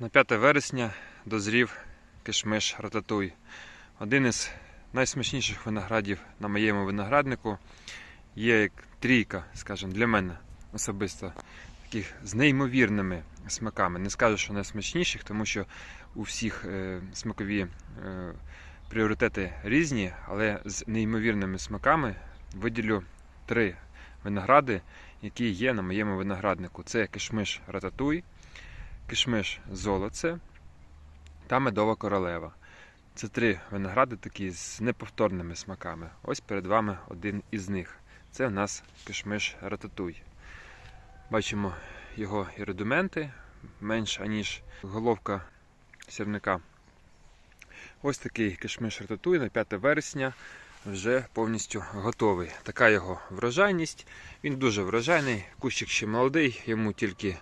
На 5 вересня дозрів кишмиш рататуй. Один із найсмачніших виноградів на моєму винограднику. Є як трійка, скажімо, для мене особисто, таких з неймовірними смаками. Не скажу, що найсмачніших, тому що у всіх е, смакові е, пріоритети різні, але з неймовірними смаками виділю три виногради, які є на моєму винограднику. Це кишмиш рататуй, кишмиш золоце та медова королева. Це три виногради такі з неповторними смаками. Ось перед вами один із них. Це у нас кишмиш рататуй. Бачимо його і рудименти менш аніж головка сірника. Ось такий кишмиш рататуй на 5 вересня вже повністю готовий. Така його врожайність. Він дуже врожайний, кущик ще молодий, йому тільки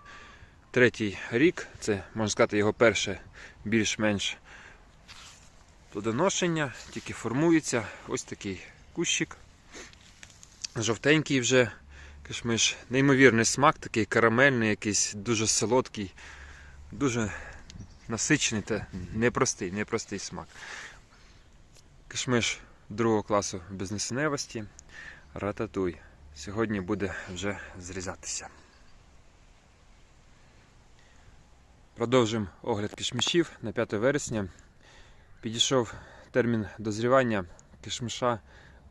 третій рік. Це, можна сказати, його перше більш-менш плодоношення, тільки формується. Ось такий кущик. Жовтенький вже кишмиш. Неймовірний смак, такий карамельний, якийсь дуже солодкий, дуже насичений та непростий, непростий смак. Кишмиш другого класу безнесеневості. Рататуй. Сьогодні буде вже зрізатися. Продовжимо огляд кишмишів на 5 вересня. Підійшов термін дозрівання кишмиша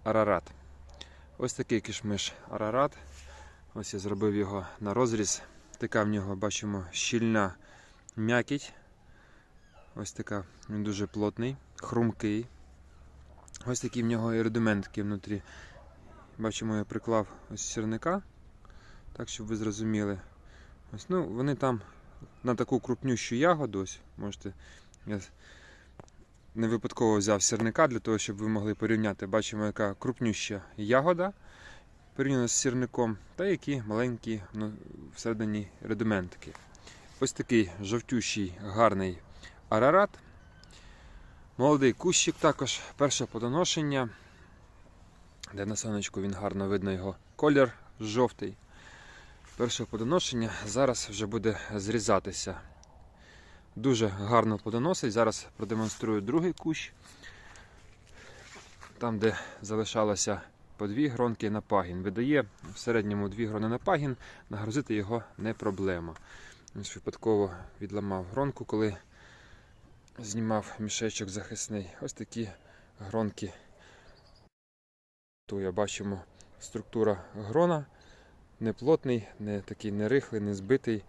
Арарат. Ось такий кишмиш Арарат. Ось я зробив його на розріз. Така в нього бачимо щільна м'якіть. Ось така, він дуже плотний, хрумкий. Ось такі в нього і рудиментки внутрі. Бачимо, я приклав ось сірника, так щоб ви зрозуміли. Ось, ну, вони там на таку крупнющу ягоду, ось можете. Я не випадково взяв сірника для того, щоб ви могли порівняти. Бачимо, яка крупнюща ягода порівняно з сірником, та які маленькі ну, всередині рудиментики. Ось такий жовтющий гарний арарат. Молодий кущик також, перше подоношення, де на сонечку він гарно видно його колір жовтий. Перше подоношення зараз вже буде зрізатися. Дуже гарно подоносить. Зараз продемонструю другий кущ. Там, де залишалося по дві гронки на пагін. Видає в середньому дві грони на пагін, нагрузити його не проблема. Ось випадково відламав гронку, коли знімав мішечок захисний. Ось такі гронки. Бачимо структура грона. Не плотний, не такий не рихлий, не збитий.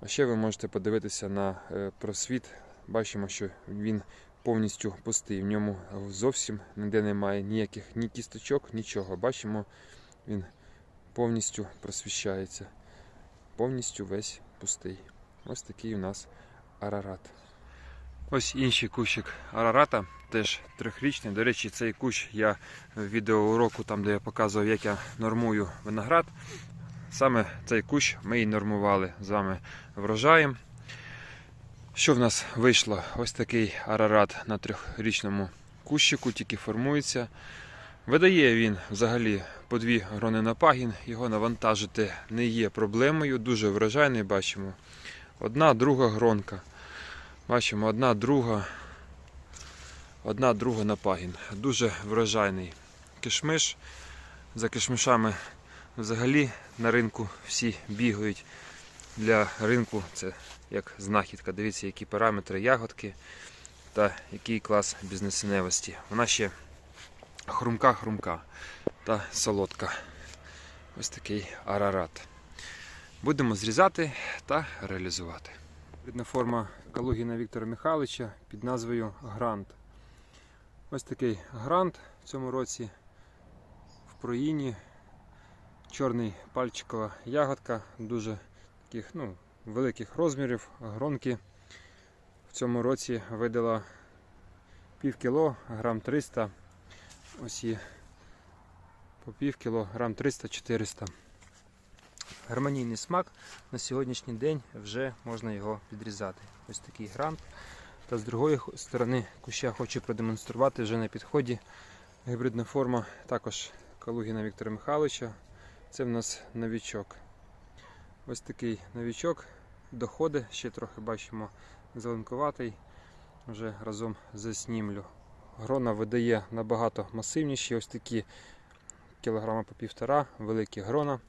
А ще ви можете подивитися на е, просвіт. Бачимо, що він повністю пустий. В ньому зовсім ніде немає ніяких ні кісточок, нічого. Бачимо, він повністю просвіщається. Повністю весь пустий. Ось такий у нас арарат. Ось інший кущик арарата, теж трьохрічний. До речі, цей кущ я в відеоуроку, там де я показував, як я нормую виноград. Саме цей кущ ми і нормували з вами врожаєм. Що в нас вийшло? Ось такий арарат на трьохрічному кущику, тільки формується. Видає він взагалі по дві грони на пагін, його навантажити не є проблемою, дуже врожайний бачимо. Одна друга гронка. Бачимо, одна друга, одна друга на пагін. Дуже врожайний кишмиш. За кишмишами взагалі на ринку всі бігають. Для ринку це як знахідка. Дивіться, які параметри ягодки та який клас бізнесеневості. Вона ще хрумка-хрумка та солодка. Ось такий арарат. Будемо зрізати та реалізувати. Видна форма Калугіна Віктора Михайловича під назвою Грант. Ось такий грант в цьому році в проїні. Чорний пальчикова ягодка, дуже таких ну, великих розмірів. Гронки в цьому році видала пів кіло, грам 300. Ось є по пів кіло, грам 300-400. Гармонійний смак на сьогоднішній день вже можна його підрізати. Ось такий грант. Та з другої сторони куща хочу продемонструвати вже на підході. Гібридна форма також Калугіна Віктора Михайловича. Це в нас новічок. Ось такий новічок доходить, ще трохи бачимо зеленкуватий, вже разом заснімлю. Грона видає набагато масивніші, ось такі кілограма по півтора, великі грона.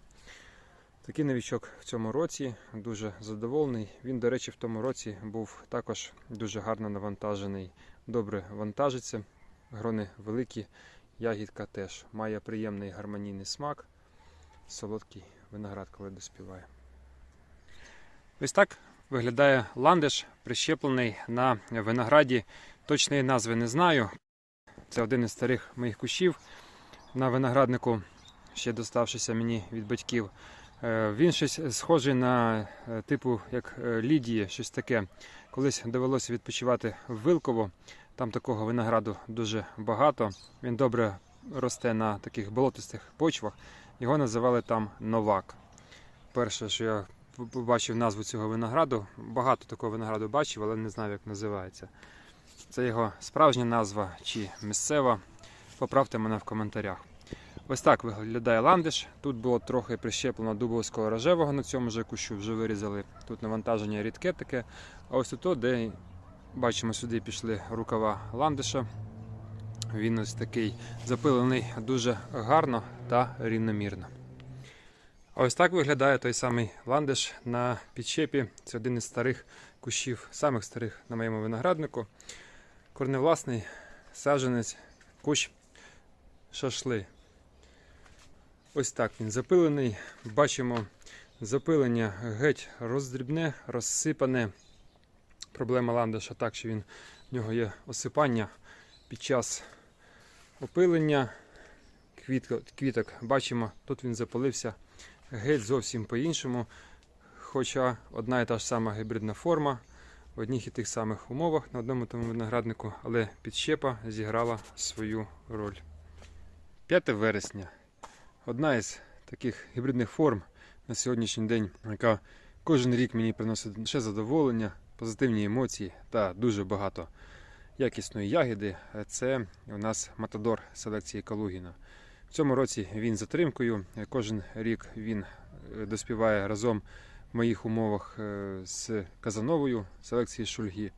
Такий новічок в цьому році дуже задоволений. Він, до речі, в тому році був також дуже гарно навантажений, добре вантажиться. Грони великі, ягідка теж має приємний гармонійний смак, солодкий виноград, коли доспіває. Ось так виглядає ландиш, прищеплений на винограді. Точної назви не знаю. Це один із старих моїх кущів на винограднику, ще доставшися мені від батьків. Е, Він щось схожий на е, типу як е, Лідії, щось таке. Колись довелося відпочивати в Вилково. Там такого винограду дуже багато. Він добре росте на таких болотистих почвах. Його називали там Новак. Перше, що я побачив назву цього винограду, багато такого винограду бачив, але не знав, як називається. Це його справжня назва чи місцева. Поправте мене в коментарях. Ось так виглядає ландиш. Тут було трохи прищеплено дубовського рожевого на цьому же кущу, вже вирізали. Тут навантаження рідке таке. А ось тут, де бачимо, сюди пішли рукава ландиша. Він ось такий запилений дуже гарно та рівномірно. Ось так виглядає той самий ландиш на підщепі. Це один із старих кущів, самих старих на моєму винограднику. Корневласний саджанець, кущ шашли. Ось так він запилений. Бачимо запилення геть роздрібне, розсипане. Проблема ландиша так, що він, в нього є осипання під час опилення квіток. Бачимо, тут він запалився геть зовсім по-іншому. Хоча одна і та ж сама гібридна форма в одних і тих самих умовах на одному тому винограднику, але підщепа зіграла свою роль. 5 вересня. Одна із таких гібридних форм на сьогоднішній день, яка кожен рік мені приносить лише задоволення, позитивні емоції та дуже багато якісної ягіди. Це у нас Матадор селекції Калугіна. В цьому році він затримкою. Кожен рік він е, доспіває разом в моїх умовах е, з Казановою селекції Шульги.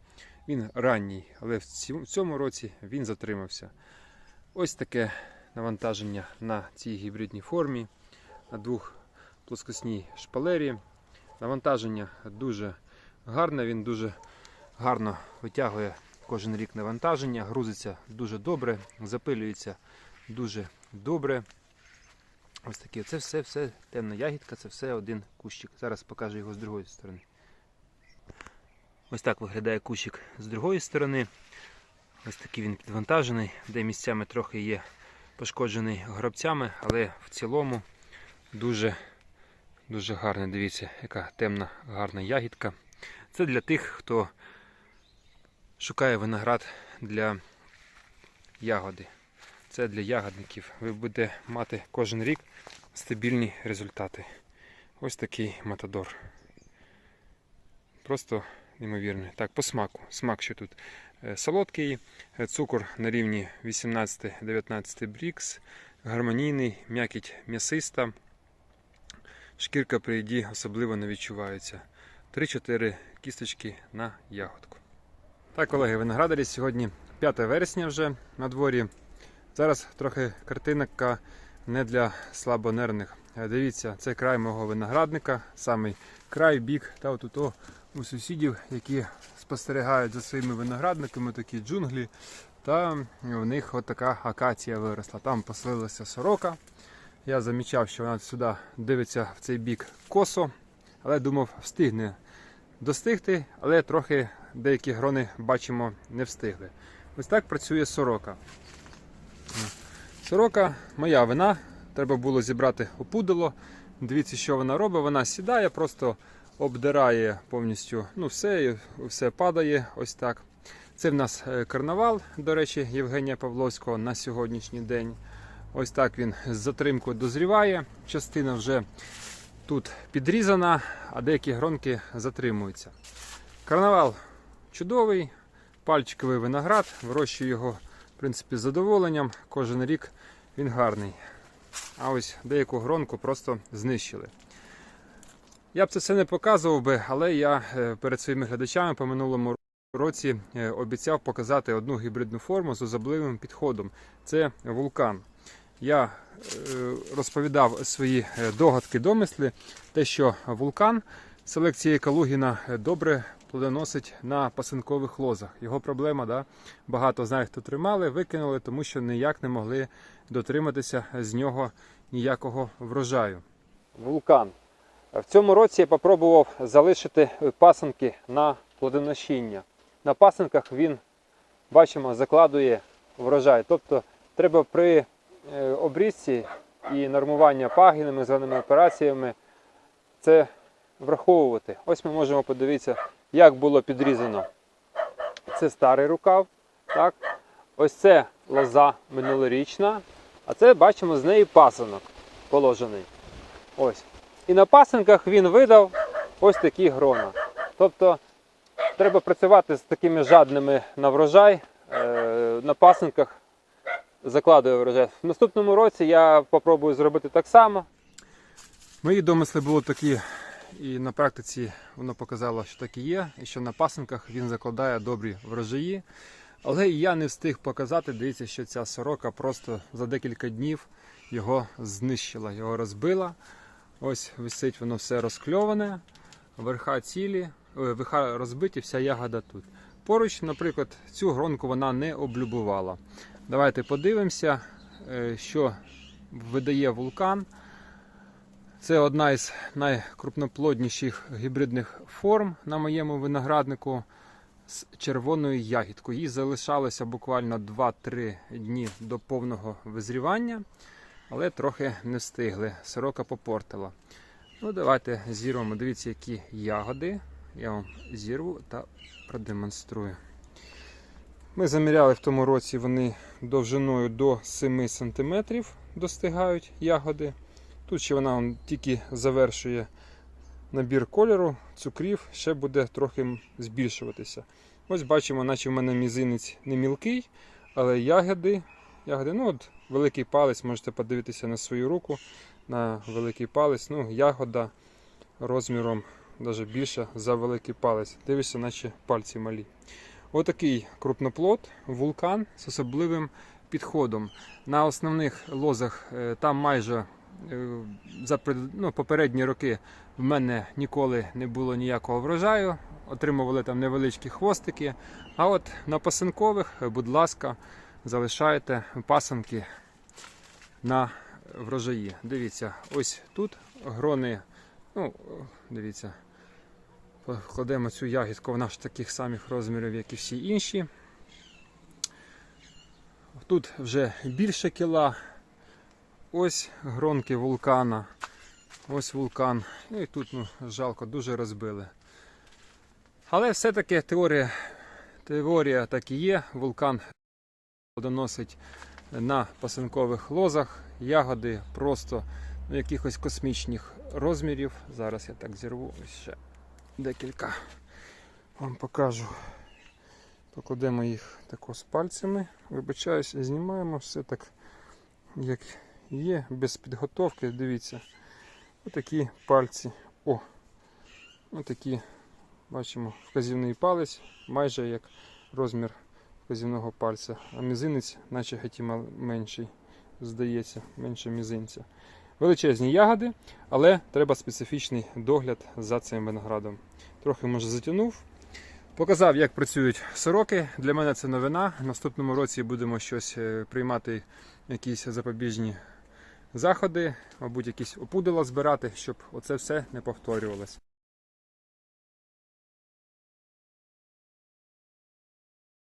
Він ранній, але в цьому році він затримався. Ось таке навантаження на цій гібридній формі, на двох плоскосній шпалері. Навантаження дуже гарне, він дуже гарно витягує кожен рік навантаження, грузиться дуже добре, запилюється дуже добре. Ось таке. Це все, все темна ягідка, це все один кущик. Зараз покажу його з другої сторони. Ось так виглядає кущик з другої сторони. Ось такий він підвантажений, де місцями трохи є пошкоджений гробцями, але в цілому дуже, дуже гарний. Дивіться, яка темна, гарна ягідка. Це для тих, хто шукає виноград для ягоди. Це для ягодників. Ви будете мати кожен рік стабільні результати. Ось такий матадор. Просто неймовірний. Так, по смаку. Смак що тут Е, солодкий, е, цукор на рівні 18-19 брікс, гармонійний, м'якіть м'ясиста. Шкірка при їді особливо не відчувається. 3-4 кісточки на ягодку. Так, колеги, виноградарі, сьогодні 5 вересня вже на дворі. Зараз трохи картинка не для слабонервних. Е, Дивіться, це край мого виноградника, самий край, бік та отут о, у сусідів, які спостерігають за своїми виноградниками, такі джунглі. Та в них от така акація виросла. Там поселилася сорока. Я замічав, що вона сюди дивиться в цей бік косо, але думав, встигне достигти, але трохи деякі грони бачимо не встигли. Ось так працює сорока. Сорока моя вина. Треба було зібрати опудало. Дивіться, що вона робить. Вона сідає, просто обдирає повністю ну, все, і все падає. Ось так. Це в нас е, карнавал, до речі, Євгенія Павловського на сьогоднішній день. Ось так він з затримкою дозріває. Частина вже тут підрізана, а деякі гронки затримуються. Карнавал чудовий, пальчиковий виноград, вирощую його в принципі, з задоволенням. Кожен рік він гарний. А ось деяку гронку просто знищили. Я б це все не показував би, але я е, перед своїми глядачами по минулому році е, обіцяв показати одну гібридну форму з особливим підходом. Це вулкан. Я е, розповідав свої догадки, домисли, те, що вулкан селекції Калугіна добре плодоносить на пасинкових лозах. Його проблема, да, багато знає, хто тримали, викинули, тому що ніяк не могли дотриматися з нього ніякого врожаю. Вулкан. В цьому році я попробував залишити пасинки на плодоношіння. На пасинках він, бачимо, закладує врожай. Тобто треба при е, обрізці і нормування пагінами, зеленими операціями це враховувати. Ось ми можемо подивитися, як було підрізано. Це старий рукав. Так? Ось це лоза минулорічна, а це бачимо з неї пасинок положений. Ось. І на пасинках він видав ось такі грона. Тобто треба працювати з такими жадними на врожай. Е, На пасинках закладує врожай. В наступному році я спробую зробити так само. Мої домисли були такі, і на практиці воно показало, що так і є, і що на пасинках він закладає добрі врожаї. Але я не встиг показати, дивіться, що ця сорока просто за декілька днів його знищила, його розбила. Ось висить воно все розкльоване, верха цілі, ой, верха розбиті, вся ягода тут. Поруч, наприклад, цю гронку вона не облюбувала. Давайте подивимося, е, що видає вулкан. Це одна із найкрупноплодніших гібридних форм на моєму винограднику з червоною ягідкою. Їй залишалося буквально 2-3 дні до повного визрівання, але трохи не встигли. Сорока попортила. Ну, давайте зірвемо. Дивіться, які ягоди. Я вам зірву та продемонструю. Ми заміряли в тому році вони довжиною до 7 см достигають ягоди. Тут ще вона он, тільки завершує набір кольору, цукрів, ще буде трохи збільшуватися. Ось бачимо, наче в мене мізинець не мілкий, але ягоди, ягоди, ну от великий палець, можете подивитися на свою руку, на великий палець. Ну, ягода розміром навіть більше за великий палець. Дивишся, наче пальці малі. Отакий крупноплод, вулкан з особливим підходом. На основних лозах е, там майже за ну, попередні роки в мене ніколи не було ніякого врожаю. Отримували там невеличкі хвостики. А от на пасинкових, е, будь ласка, залишайте пасинки на врожаї. Дивіться, ось тут грони. Ну, дивіться, покладемо цю ягідку, вона ж таких самих розмірів, як і всі інші. Тут вже більше кіла. Ось гронки вулкана. Ось вулкан. Ну і тут ну, жалко, дуже розбили. Але все-таки теорія, теорія так і є. Вулкан доносить на пасинкових лозах. Ягоди просто ну, якихось космічних розмірів. Зараз я так зірву ще декілька. Вам покажу. Покладемо їх тако з пальцями. Вибачаюсь, знімаємо все так, як є, без підготовки. Дивіться. Отакі пальці. О! Отакі, бачимо, вказівний палець, майже як розмір вказівного пальця. А мізинець, наче геть менший, здається, менше мізинця. Величезні ягоди, але треба специфічний догляд за цим виноградом. Трохи може затягнув. Показав, як працюють сороки. Для мене це новина. Наступному році будемо щось е, приймати, якісь запобіжні заходи, мабуть, якісь опудила збирати, щоб оце все не повторювалося.